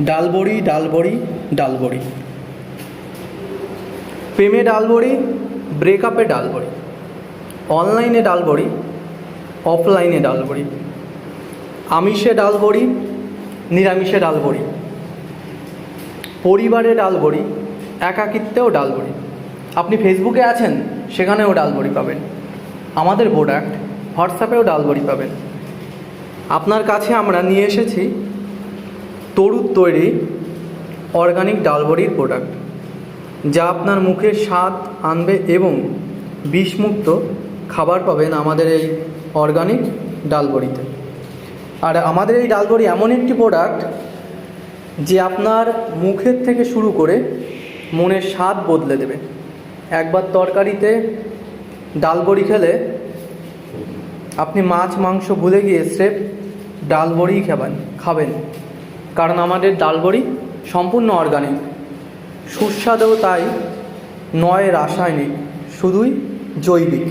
ডালবড়ি ডালবড়ি ডালবড়ি। প্রেমে ডালবড়ি ব্রেকআপে ডালবড়ি। অনলাইনে ডালবড়ি অফলাইনে ডালবড়ি। আমিষে ডালবড়ি, নিরামিষে ডালবড়ি। পরিবারে ডালবড়ি, একাকিত্বেও ডালবড়ি। আপনি ফেসবুকে আছেন, সেখানেও ডালবড়ি পাবেন। আমাদের প্রোডাক্ট হোয়াটসঅ্যাপেও ডালবড়ি পাবেন। আপনার কাছে আমরা নিয়ে এসেছি তরুর তৈরি অর্গানিক ডালবড়ির প্রোডাক্ট যা আপনার মুখে স্বাদ আনবে এবং বিষমুক্ত খাবার পাবেন আমাদের এই অর্গানিক ডালবড়িতে। আর আমাদের এই ডালবড়ি এমন একটি প্রোডাক্ট যে আপনার মুখের থেকে শুরু করে মনের স্বাদ বদলে দেবে। একবার তরকারিতে ডালবড়ি খেলে আপনি মাছ, মাংস ভুলে গিয়ে স্রেফ ডালবড়িই খাবেন খাবেন কারণ আমাদের ডালবড়ি সম্পূর্ণ অর্গানিক সুস্বাদও তাই নয় রাসায়নিক শুধুই জৈবিক।